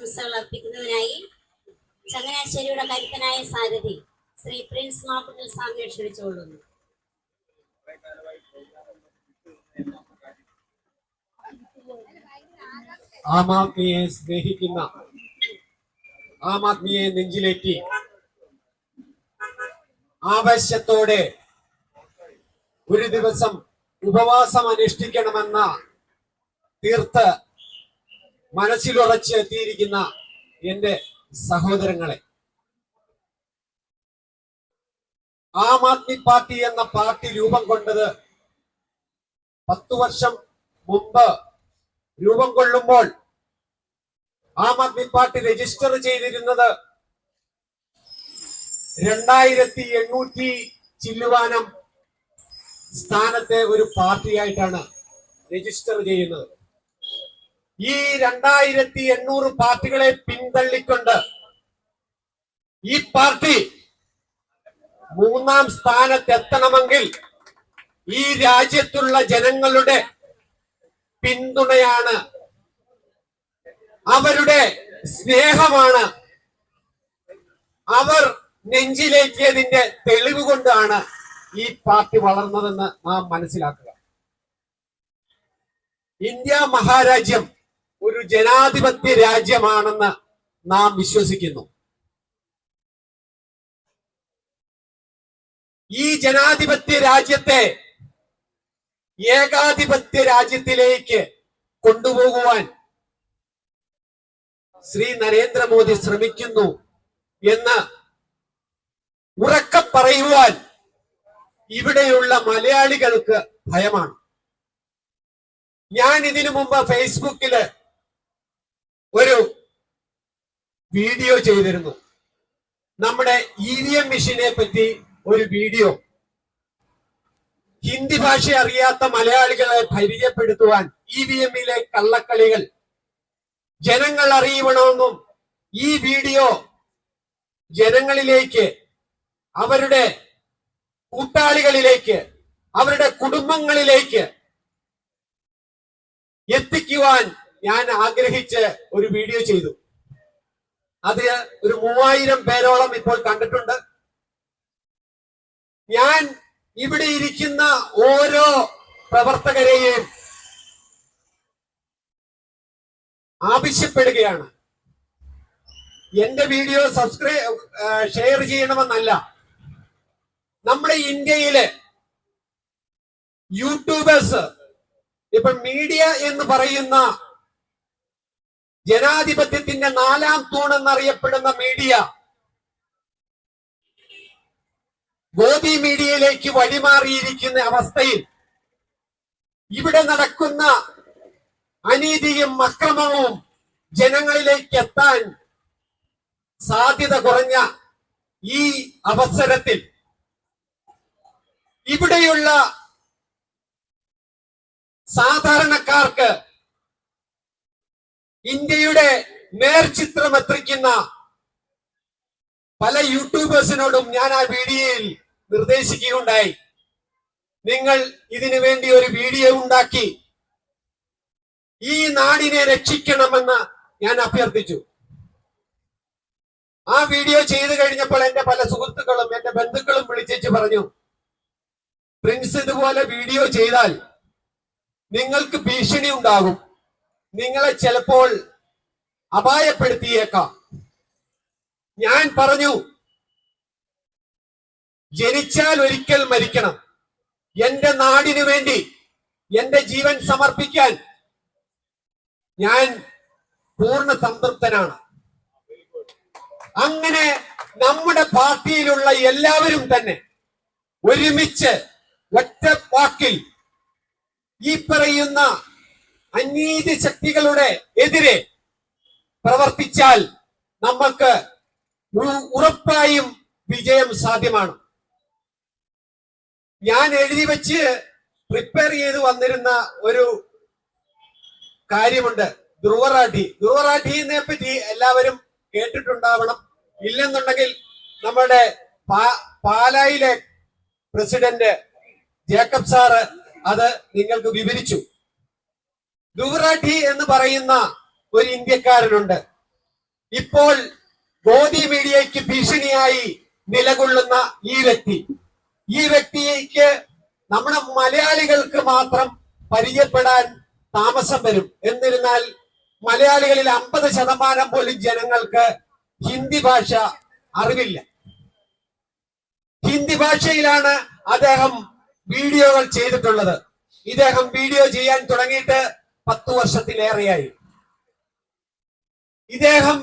ആശംസകൾ അർപ്പിക്കുന്നതിനായി ചങ്ങനാശ്ശേരിയുടെ കരുത്തനായ സാരഥി ശ്രീ പ്രിൻസ് മാക്കുട്ടിൽ സ്വാമിയെ ക്ഷണിച്ചുകൊള്ളുന്നു ആം ആദ്മിയെ സ്നേഹിക്കുന്ന ആം ആദ്മിയെ നെഞ്ചിലേറ്റി ആവശ്യത്തോടെ ഒരു ദിവസം ഉപവാസം അനുഷ്ഠിക്കണമെന്ന തീർത്ത് മനസ്സിലുറച്ച് എത്തിയിരിക്കുന്ന എന്റെ സഹോദരങ്ങളെ. ആം ആദ്മി പാർട്ടി എന്ന പാർട്ടി രൂപം കൊണ്ടത് പത്തു വർഷം മുമ്പ് രൂപം കൊള്ളുമ്പോൾ ആം ആദ്മി പാർട്ടി രജിസ്റ്റർ ചെയ്തിരുന്നത് രണ്ടായിരത്തി എണ്ണൂറ്റി ചില്ലുവാനം സ്ഥാനത്തെ ഒരു പാർട്ടിയായിട്ടാണ് രജിസ്റ്റർ ചെയ്യുന്നത്. ഈ രണ്ടായിരത്തി എണ്ണൂറ് പാർട്ടികളെ പിന്തള്ളിക്കൊണ്ട് ഈ പാർട്ടി മൂന്നാം സ്ഥാനത്തെത്തണമെങ്കിൽ ഈ രാജ്യത്തുള്ള ജനങ്ങളുടെ പിന്തുണയാണ് അവരുടെ സ്നേഹമാണ് അവർ നെഞ്ചിലേക്കിയതിന്റെ തെളിവ് കൊണ്ടാണ് ഈ പാർട്ടി വളർന്നതെന്ന് നാം മനസ്സിലാക്കുക. ഇന്ത്യ മഹാരാജ്യം ഒരു ജനാധിപത്യ രാജ്യമാണെന്ന് നാം വിശ്വസിക്കുന്നു. ഈ ജനാധിപത്യ രാജ്യത്തെ ഏകാധിപത്യ രാജ്യത്തിലേക്ക് കൊണ്ടുപോകുവാൻ ശ്രീ നരേന്ദ്രമോദി ശ്രമിക്കുന്നു എന്ന് ഉറക്കം പറയുവാൻ ഇവിടെയുള്ള മലയാളികൾക്ക് ഭയമാണ്. ഞാൻ ഇതിനു മുമ്പ് ഫേസ്ബുക്കിൽ ഒരു വീഡിയോ ചെയ്തിരുന്നു. നമ്മുടെ ഇ വി എം മെഷീനെ പറ്റി ഒരു വീഡിയോ. ഹിന്ദി ഭാഷ അറിയാത്ത മലയാളികളെ പരിചയപ്പെടുത്തുവാൻ ഇ വി എമ്മിലെ കള്ളക്കളികൾ. ജനങ്ങൾ അറിയണമെന്നും ഈ വീഡിയോ ജനങ്ങളിലേക്ക് അവരുടെ കൂട്ടാളികളിലേക്ക് അവരുടെ കുടുംബങ്ങളിലേക്ക് എത്തിക്കുവാൻ ഞാൻ ആഗ്രഹിച്ച് ഒരു വീഡിയോ ചെയ്തു. അത് ഒരു മൂവായിരം പേരോളം ഇപ്പോൾ കണ്ടിട്ടുണ്ട്. ഞാൻ ഇവിടെ ഇരിക്കുന്ന ഓരോ പ്രവർത്തകരെയും ആവശ്യപ്പെടുകയാണ്. എന്റെ വീഡിയോ സബ്സ്ക്രൈബ് ഷെയർ ചെയ്യണമെന്നല്ല. നമ്മുടെ ഇന്ത്യയിലെ യൂട്യൂബേഴ്സ് ഇപ്പൊ മീഡിയ എന്ന് പറയുന്ന ജനാധിപത്യത്തിന്റെ നാലാം തൂൺ എന്നറിയപ്പെടുന്ന മീഡിയ ഗോപി മീഡിയയിലേക്ക് വഴിമാറിയിരിക്കുന്ന അവസ്ഥയിൽ ഇവിടെ നടക്കുന്ന അനീതിയും അക്രമവും ജനങ്ങളിലേക്ക് എത്താൻ സാധ്യത കുറഞ്ഞ ഈ അവസരത്തിൽ ഇവിടെയുള്ള സാധാരണക്കാർക്ക് ഇന്ത്യയുടെ നേർചിത്രം എത്തിക്കുന്ന പല യൂട്യൂബേഴ്സിനോടും ഞാൻ ആ വീഡിയോയിൽ നിർദ്ദേശിക്കുകയുണ്ടായി. നിങ്ങൾ ഇതിനു വേണ്ടി ഒരു വീഡിയോ ഉണ്ടാക്കി. ഈ നാടിനെ രക്ഷിക്കണമെന്ന് ഞാൻ അഭ്യർത്ഥിച്ചു. ആ വീഡിയോ ചെയ്തു കഴിഞ്ഞപ്പോൾ എന്റെ പല സുഹൃത്തുക്കളും എന്റെ ബന്ധുക്കളും വിളിച്ചേച്ച് പറഞ്ഞു പ്രിൻസ് ഇതുപോലെ വീഡിയോ ചെയ്താൽ നിങ്ങൾക്ക് ഭീഷണി ഉണ്ടാകും. നിങ്ങളെ ചിലപ്പോൾ അപായപ്പെടുത്തിയേക്കാം. ഞാൻ പറഞ്ഞു ജനിച്ചാൽ ഒരിക്കൽ മരിക്കണം. എന്റെ നാടിനു വേണ്ടി എന്റെ ജീവൻ സമർപ്പിക്കാൻ ഞാൻ പൂർണ സംതൃപ്തനാണ്. അങ്ങനെ നമ്മുടെ പാർട്ടിയിലുള്ള എല്ലാവരും തന്നെ ഒരുമിച്ച് ഒറ്റ വാക്കിൽ ഈ പറയുന്ന അനീതി ശക്തികളുടെ എതിരെ പ്രവർത്തിച്ചാൽ നമുക്ക് ഉറപ്പായും വിജയം സാധ്യമാണ്. ഞാൻ എഴുതി വെച്ച് പ്രിപ്പയർ ചെയ്ത് വന്നിരുന്ന ഒരു കാര്യമുണ്ട്. ധ്രുവറാഠി. ധ്രുവറാഠിനെ പറ്റി എല്ലാവരും കേട്ടിട്ടുണ്ടാവണം. ഇല്ലെന്നുണ്ടെങ്കിൽ നമ്മുടെ പാലായിലെ പ്രസിഡന്റ് ജേക്കബ് സാറ് അത് നിങ്ങൾക്ക് വിവരിച്ചു. ധ്രുവറാഠി എന്ന് പറയുന്ന ഒരു ഇന്ത്യക്കാരനുണ്ട്. ഇപ്പോൾ ഗോദി മീഡിയയ്ക്ക് ഭീഷണിയായി നിലകൊള്ളുന്ന ഈ വ്യക്തി. ഈ വ്യക്തിക്ക് നമ്മുടെ മലയാളികൾക്ക് മാത്രം പരിചയപ്പെടാൻ താമസം വരും. എന്നിരുന്നാൽ മലയാളികളിൽ അമ്പത് ശതമാനം പോലും ജനങ്ങൾക്ക് ഹിന്ദി ഭാഷ അറിവില്ല. ഹിന്ദി ഭാഷയിലാണ് അദ്ദേഹം വീഡിയോകൾ ചെയ്തിട്ടുള്ളത്. ഇദ്ദേഹം വീഡിയോ ചെയ്യാൻ തുടങ്ങിയിട്ട് പത്തു വർഷത്തിലേറെയായി. ഇദ്ദേഹം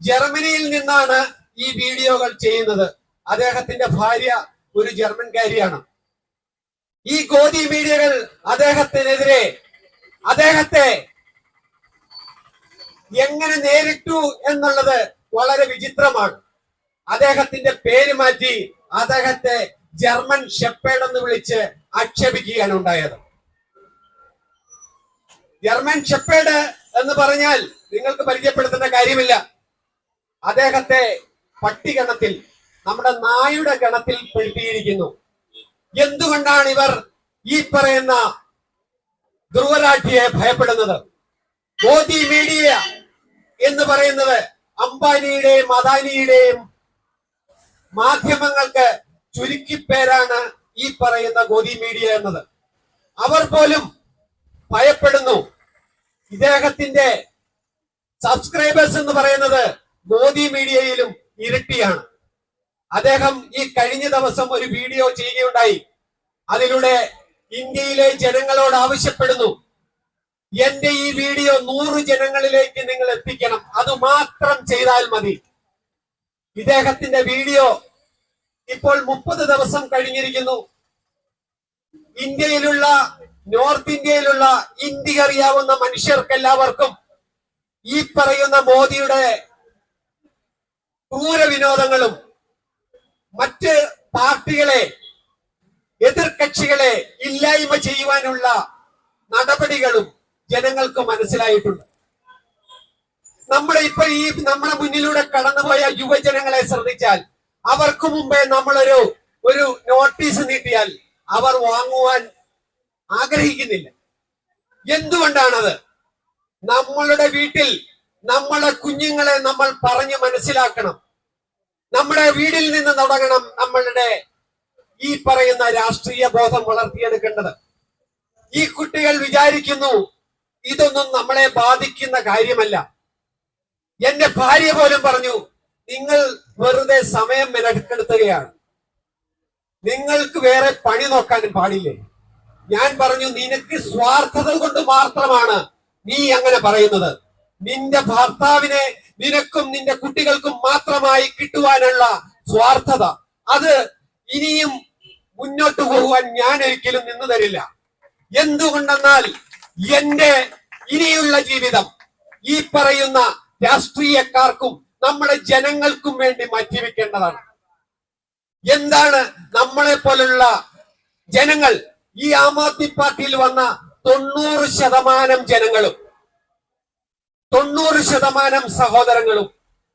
ജർമ്മനിയിൽ നിന്നാണ് ഈ വീഡിയോകൾ ചെയ്യുന്നത്. അദ്ദേഹത്തിന്റെ ഭാര്യ ഒരു ജർമ്മൻകാരിയാണ് ഈ ഗോദി മീഡിയകൾ അദ്ദേഹത്തിനെതിരെ അദ്ദേഹത്തെ എങ്ങനെ നേരിട്ടു എന്നുള്ളത് വളരെ വിചിത്രമാണ്. അദ്ദേഹത്തിന്റെ പേര് മാറ്റി അദ്ദേഹത്തെ ജർമ്മൻ ഷെപ്പേഡ് എന്ന് വിളിച്ച് ആക്ഷേപിക്കുകയാണ് ഉണ്ടായത്. ജർമ്മൻ ഷെപ്പേഡ് എന്ന് പറഞ്ഞാൽ നിങ്ങൾക്ക് പരിചയപ്പെടുത്തേണ്ട കാര്യമില്ല. അദ്ദേഹത്തെ പട്ടിഗണത്തിൽ നമ്മുടെ നായുടെ ഗണത്തിൽ പെടുത്തിയിരിക്കുന്നു. എന്തുകൊണ്ടാണ് ഇവർ ഈ പറയുന്ന ധ്രുവരാഠിയെ ഭയപ്പെടുന്നത്? മോദി മീഡിയ എന്ന് പറയുന്നത് അംബാനിയുടെയും അദാനിയുടെയും മാധ്യമങ്ങൾക്ക് ചുരുക്കിപ്പേരാണ് ഈ പറയുന്ന ഗോദി മീഡിയ എന്നത്. അവർ പോലും ഭയപ്പെടുന്നു. ഇദ്ദേഹത്തിന്റെ സബ്സ്ക്രൈബേഴ്സ് എന്ന് പറയുന്നത് മോദി മീഡിയയിലും ഇരട്ടിയാണ്. അദ്ദേഹം ഈ കഴിഞ്ഞ ദിവസം ഒരു വീഡിയോ ചെയ്യുകയുണ്ടായി. അതിലൂടെ ഇന്ത്യയിലെ ജനങ്ങളോട് ആവശ്യപ്പെടുന്നു. എന്റെ ഈ വീഡിയോ നൂറ് ജനങ്ങളിലേക്ക് നിങ്ങൾ എത്തിക്കണം. അത് മാത്രം ചെയ്താൽ മതി. ഇദ്ദേഹത്തിന്റെ വീഡിയോ ഇപ്പോൾ മുപ്പത് ദിവസം കഴിഞ്ഞിരിക്കുന്നു. ഇന്ത്യയിലുള്ള നോർത്ത് ഇന്ത്യയിലുള്ള ഇന്ത്യ അറിയാവുന്ന മനുഷ്യർക്ക് എല്ലാവർക്കും ഈ പറയുന്ന മോദിയുടെ ക്രൂര വിനോദങ്ങളും മറ്റ് പാർട്ടികളെ എതിർകക്ഷികളെ ഇല്ലായ്മ ചെയ്യുവാനുള്ള നടപടികളും ജനങ്ങൾക്ക് മനസ്സിലായിട്ടുണ്ട്. നമ്മുടെ ഇപ്പൊ ഈ നമ്മുടെ മുന്നിലൂടെ കടന്നുപോയ യുവജനങ്ങളെ ശ്രദ്ധിച്ചാൽ അവർക്ക് മുമ്പേ നമ്മളൊരു ഒരു നോട്ടീസ് നീട്ടിയാൽ അവർ വാങ്ങുവാൻ ആഗ്രഹിക്കുന്നില്ല. എന്തുകൊണ്ടാണത്? നമ്മളുടെ വീട്ടിൽ നമ്മളെ കുഞ്ഞുങ്ങളെ നമ്മൾ പറഞ്ഞു മനസ്സിലാക്കണം. നമ്മുടെ വീടിൽ നിന്ന് തുടങ്ങണം നമ്മളുടെ ഈ പറയുന്ന രാഷ്ട്രീയ ബോധം വളർത്തിയെടുക്കേണ്ടത്. ഈ കുട്ടികൾ വിചാരിക്കുന്നു ഇതൊന്നും നമ്മളെ ബാധിക്കുന്ന കാര്യമല്ല. എന്റെ ഭാര്യ പോലും പറഞ്ഞു നിങ്ങൾ വെറുതെ സമയം മെനക്കെടുത്തുകയാണ് നിങ്ങൾക്ക് വേറെ പണി നോക്കാനും പാടില്ലേ? ഞാൻ പറഞ്ഞു നിനക്ക് സ്വാർത്ഥത കൊണ്ട് മാത്രമാണ് നീ അങ്ങനെ പറയുന്നത്. നിന്റെ ഭർത്താവിനെ നിനക്കും നിന്റെ കുട്ടികൾക്കും മാത്രമായി കിട്ടുവാനുള്ള സ്വാർത്ഥത. അത് ഇനിയും മുന്നോട്ട് പോകുവാൻ ഞാൻ ഒരിക്കലും നിന്നു തരില്ല. എന്തുകൊണ്ടെന്നാൽ എന്റെ ഇനിയുള്ള ജീവിതം ഈ പറയുന്ന രാഷ്ട്രീയക്കാർക്കും നമ്മുടെ ജനങ്ങൾക്കും വേണ്ടി മാറ്റിവെക്കേണ്ടതാണ്. എന്താണ് നമ്മളെ പോലുള്ള ജനങ്ങൾ ഈ ആം ആദ്മി പാർട്ടിയിൽ വന്ന തൊണ്ണൂറ് ശതമാനം ജനങ്ങളും തൊണ്ണൂറ് ശതമാനം സഹോദരങ്ങളും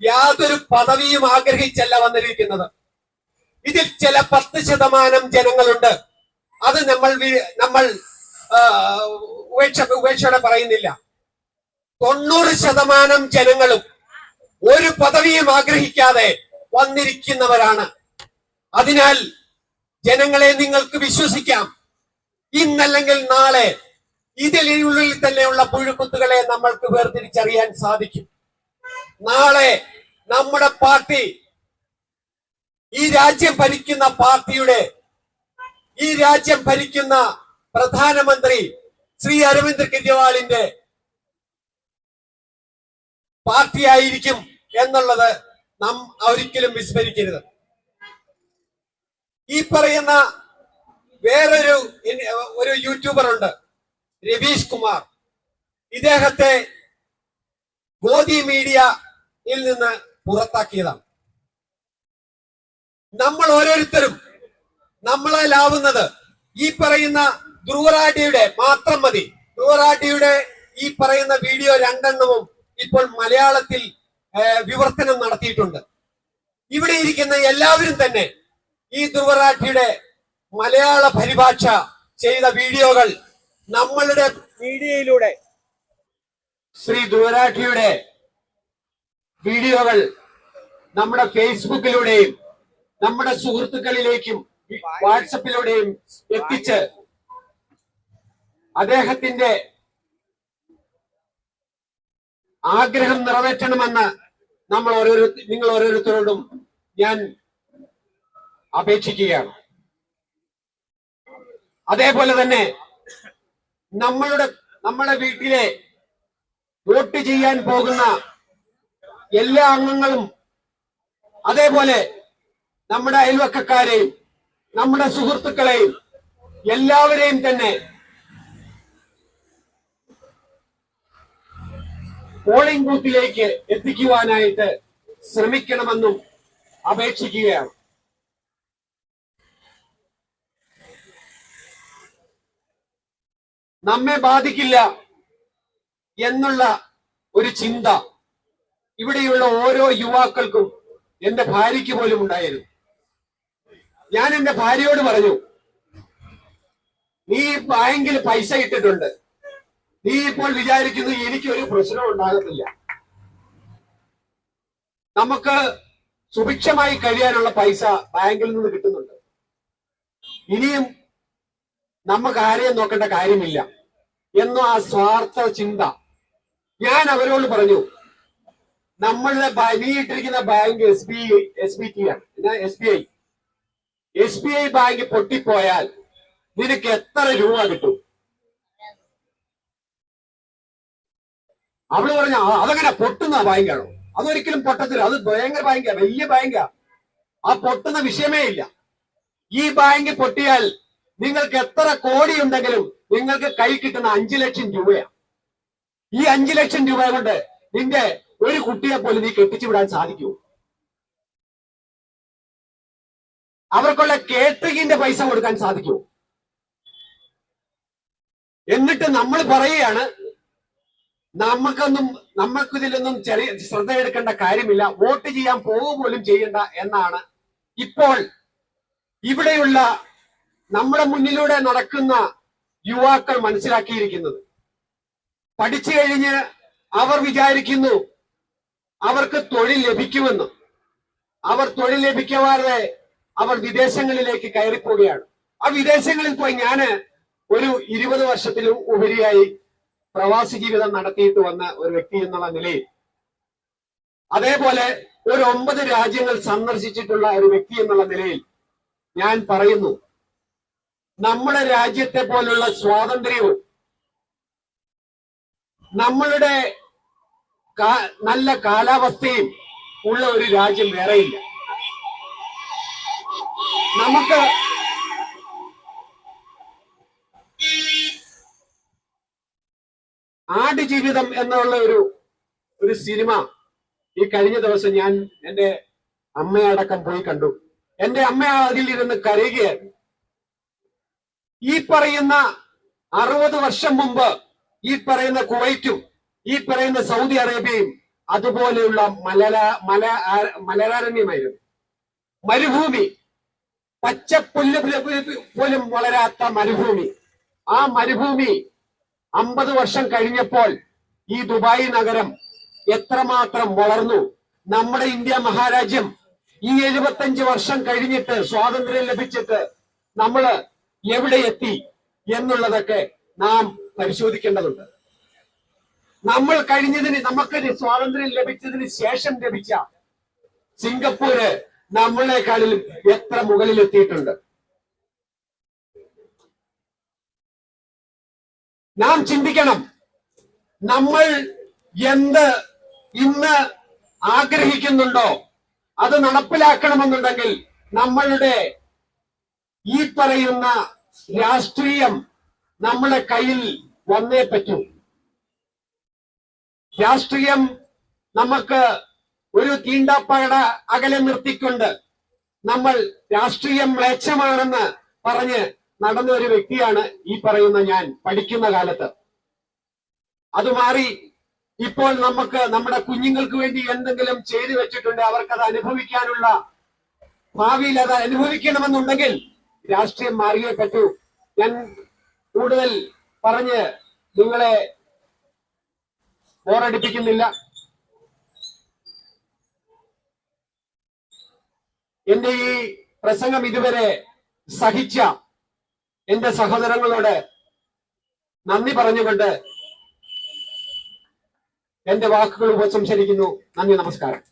യാതൊരു പദവിയും ആഗ്രഹിച്ചല്ല വന്നിരിക്കുന്നത്. ഇതിൽ ചില പത്ത് ശതമാനം ജനങ്ങളുണ്ട്. അത് നമ്മൾ നമ്മൾ ഉപേക്ഷ ഉപേക്ഷയോടെ പറയുന്നില്ല. തൊണ്ണൂറ് ശതമാനം ജനങ്ങളും ഒരു പദവിയും ആഗ്രഹിക്കാതെ വന്നിരിക്കുന്നവരാണ്. അതിനാൽ ജനങ്ങളെ നിങ്ങൾക്ക് വിശ്വസിക്കാം. ഇന്നല്ലെങ്കിൽ നാളെ ഇതിനുള്ളിൽ തന്നെയുള്ള പുഴുക്കുത്തുകളെ നമ്മൾക്ക് വേർതിരിച്ചറിയാൻ സാധിക്കും. നാളെ നമ്മുടെ പാർട്ടി ഈ രാജ്യം ഭരിക്കുന്ന പാർട്ടിയുടെ ഈ രാജ്യം ഭരിക്കുന്ന പ്രധാനമന്ത്രി ശ്രീ അരവിന്ദ് കെജ്രിവാളിന്റെ പാർട്ടിയായിരിക്കും എന്നുള്ളത് നാം ഒരിക്കലും വിസ്മരിക്കരുത്. ഈ പറയുന്ന വേറൊരു ഒരു യൂട്യൂബർ ഉണ്ട് രവീഷ് കുമാർ. ഇദ്ദേഹത്തെ ഗോദി മീഡിയയിൽ നിന്ന് പുറത്താക്കിയതാണ്. നമ്മൾ ഓരോരുത്തരും നമ്മളാലാവുന്നത് ഈ പറയുന്ന ധ്രുവറാട്ടിയുടെ മാത്രം മതി. ധ്രുവറാട്ടിയുടെ ഈ പറയുന്ന വീഡിയോ രണ്ടെണ്ണവും ഇപ്പോൾ മലയാളത്തിൽ വിവർത്തനം നടത്തിയിട്ടുണ്ട്. ഇവിടെ ഇരിക്കുന്ന എല്ലാവരും തന്നെ ഈ ധ്രുവറാഠിയുടെ മലയാള പരിഭാഷ ചെയ്ത വീഡിയോകൾ നമ്മളുടെ മീഡിയയിലൂടെ. ശ്രീ ദൂരാഠിയുടെ വീഡിയോകൾ നമ്മുടെ ഫേസ്ബുക്കിലൂടെയും നമ്മുടെ സുഹൃത്തുക്കളിലേക്കും വാട്സപ്പിലൂടെയും എത്തിച്ച് അദ്ദേഹത്തിന്റെ ആഗ്രഹം നിറവേറ്റണമെന്ന് നമ്മൾ ഓരോരു നിങ്ങൾ ഓരോരുത്തരോടും ഞാൻ അപേക്ഷിക്കുകയാണ്. അതേപോലെ തന്നെ നമ്മളുടെ നമ്മുടെ വീട്ടിലെ വോട്ട് ചെയ്യാൻ പോകുന്ന എല്ലാ അംഗങ്ങളും അതേപോലെ നമ്മുടെ അയൽവക്കക്കാരെയും നമ്മുടെ സുഹൃത്തുക്കളെയും എല്ലാവരെയും തന്നെ പോളിംഗ് ബൂത്തിലേക്ക് എത്തിക്കുവാനായിട്ട് ശ്രമിക്കണമെന്നും അപേക്ഷിക്കുകയാണ്. നമ്മെ ബാധിക്കില്ല എന്നുള്ള ഒരു ചിന്ത ഇവിടെയുള്ള ഓരോ യുവാക്കൾക്കും എന്റെ ഭാര്യയ്ക്ക് പോലും ഉണ്ടായിരുന്നു. ഞാൻ എന്റെ ഭാര്യയോട് പറഞ്ഞു നീ ബാങ്കിൽ പൈസ ഇട്ടിട്ടുണ്ട്. നീ ഇപ്പോൾ വിചാരിക്കുന്നു എനിക്കൊരു പ്രശ്നം ഉണ്ടാകത്തില്ല. നമുക്ക് സുഭിക്ഷമായി കഴിയാനുള്ള പൈസ ബാങ്കിൽ നിന്ന് കിട്ടുന്നുണ്ട്. ഇനിയും നമുക്ക് ആരെയും നോക്കേണ്ട കാര്യമില്ല. എന്ന ആ സ്വാർത്ഥ ചിന്ത ഞാൻ അവരോട് പറഞ്ഞു. നമ്മളുടെ നീ bank S B S B T ആണ്. S B I S B I bank പൊട്ടിപ്പോയാൽ നിനക്ക് എത്ര രൂപ കിട്ടും? അവൾ പറഞ്ഞ "ആ, അതങ്ങനെ പൊട്ടുന്ന ബാങ്കാണോ അതൊരിക്കലും പൊട്ടത്തില്ല. അത് ഭയങ്കര ബാങ്കാ വലിയ ബാങ്കാ ആ. പൊട്ടുന്ന വിഷയമേ ഇല്ല. ഈ ബാങ്ക് പൊട്ടിയാൽ നിങ്ങൾക്ക് എത്ര കോടി ഉണ്ടെങ്കിലും നിങ്ങൾക്ക് കൈ കിട്ടുന്ന അഞ്ചു ലക്ഷം രൂപയാണ് ഈ അഞ്ചു ലക്ഷം രൂപ കൊണ്ട് നിന്റെ ഒരു കുട്ടിയെ പോലും നീ കെട്ടിച്ചു വിടാൻ സാധിക്കൂ? അവർക്കുള്ള കേറ്ററിംഗിന്റെ പൈസ കൊടുക്കാൻ സാധിക്കൂ? എന്നിട്ട് നമ്മൾ പറയുകയാണ് നമുക്കൊന്നും നമുക്ക് ഇതിലൊന്നും ചെറിയ ശ്രദ്ധയെടുക്കേണ്ട കാര്യമില്ല. വോട്ട് ചെയ്യാൻ പോകുക പോലും ചെയ്യണ്ട എന്നാണ് ഇപ്പോൾ ഇവിടെയുള്ള നമ്മുടെ മുന്നിലൂടെ നടക്കുന്ന യുവാക്കൾ മനസ്സിലാക്കിയിരിക്കുന്നത്. പഠിച്ചു കഴിഞ്ഞ് അവർ വിചാരിക്കുന്നു അവർക്ക് തൊഴിൽ ലഭിക്കുമെന്ന്. അവർ തൊഴിൽ ലഭിക്കാതെ അവർ വിദേശങ്ങളിലേക്ക് കയറിപ്പോവുകയാണ്. ആ വിദേശങ്ങളിൽ പോയി ഞാൻ ഒരു ഇരുപത് വർഷത്തിലും ഉപരിയായി പ്രവാസി ജീവിതം നടത്തിയിട്ട് വന്ന ഒരു വ്യക്തി എന്നുള്ള നിലയിൽ. അതേപോലെ ഒരു ഒമ്പത് രാജ്യങ്ങൾ സന്ദർശിച്ചിട്ടുള്ള ഒരു വ്യക്തി എന്നുള്ള നിലയിൽ ഞാൻ പറയുന്നു നമ്മുടെ രാജ്യത്തെ പോലുള്ള സ്വാതന്ത്ര്യവും നമ്മളുടെ നല്ല കാലാവസ്ഥയും ഉള്ള ഒരു രാജ്യം വേറെയില്ല. നമുക്ക് ആട് ജീവിതം എന്നുള്ള ഒരു ഒരു സിനിമ ഈ കഴിഞ്ഞ ദിവസം ഞാൻ എന്റെ അമ്മയടക്കം പോയി കണ്ടു. എന്റെ അമ്മ അതിലിരുന്ന് കരയുകയായിരുന്നു. ഈ പറയുന്ന അറുപത് വർഷം മുമ്പ് ഈ പറയുന്ന കുവൈറ്റും ഈ പറയുന്ന സൗദി അറേബ്യയും അതുപോലെയുള്ള മലല മല മലരാരണ്യമായിരുന്നു മരുഭൂമി പച്ചപ്പുല്ല് പുല്ല് പോലും വളരാത്ത മരുഭൂമി. ആ മരുഭൂമി അമ്പത് വർഷം കഴിഞ്ഞപ്പോൾ ഈ ദുബായ് നഗരം എത്രമാത്രം വളർന്നു? നമ്മുടെ ഇന്ത്യ മഹാരാജ്യം ഈ എഴുപത്തഞ്ച് വർഷം കഴിഞ്ഞിട്ട് സ്വാതന്ത്ര്യം ലഭിച്ചിട്ട് നമ്മൾ എവിടെ എത്തി എന്നുള്ളതൊക്കെ നാം പരിശോധിക്കേണ്ടതുണ്ട്. നമ്മൾ കഴിഞ്ഞതിന് നമുക്ക് സ്വാതന്ത്ര്യം ലഭിച്ചതിന് ശേഷം ലഭിച്ച സിംഗപ്പൂര് നമ്മളെക്കാളിലും എത്ര മുകളിൽ എത്തിയിട്ടുണ്ട് നാം ചിന്തിക്കണം നമ്മൾ എന്ത് ഇന്ന് ആഗ്രഹിക്കുന്നുണ്ടോ? അത് നടപ്പിലാക്കണമെന്നുണ്ടെങ്കിൽ നമ്മളുടെ ഈ പറയുന്ന രാഷ്ട്രീയം നമ്മുടെ കയ്യിൽ വന്നേ പറ്റൂ. രാഷ്ട്രീയം നമുക്ക് ഒരു തീണ്ടാപ്പകട അകലെ നിർത്തിക്കൊണ്ട് നമ്മൾ രാഷ്ട്രീയം മ്ലേച്ഛമാണെന്ന് പറഞ്ഞ് നടന്ന ഒരു വ്യക്തിയാണ് ഈ പറയുന്ന ഞാൻ പഠിക്കുന്ന കാലത്ത്. അത് മാറി ഇപ്പോൾ നമുക്ക് നമ്മുടെ കുഞ്ഞുങ്ങൾക്ക് വേണ്ടി എന്തെങ്കിലും ചെയ്തു വെച്ചിട്ടുണ്ട് അവർക്കത് അനുഭവിക്കാനുള്ള ഭാവിയിൽ അത് അനുഭവിക്കണമെന്നുണ്ടെങ്കിൽ രാഷ്ട്രീയം മാറിയേ പറ്റൂ. ഞാൻ കൂടുതൽ പറഞ്ഞ് നിങ്ങളെ ബോറടിപ്പിക്കുന്നില്ല. എന്റെ ഈ പ്രസംഗം ഇതുവരെ സഹിച്ച എന്റെ സഹോദരങ്ങളോട് നന്ദി പറഞ്ഞുകൊണ്ട് എന്റെ വാക്കുകൾ ഉപസംഹരിക്കുന്നു. നന്ദി നമസ്കാരം.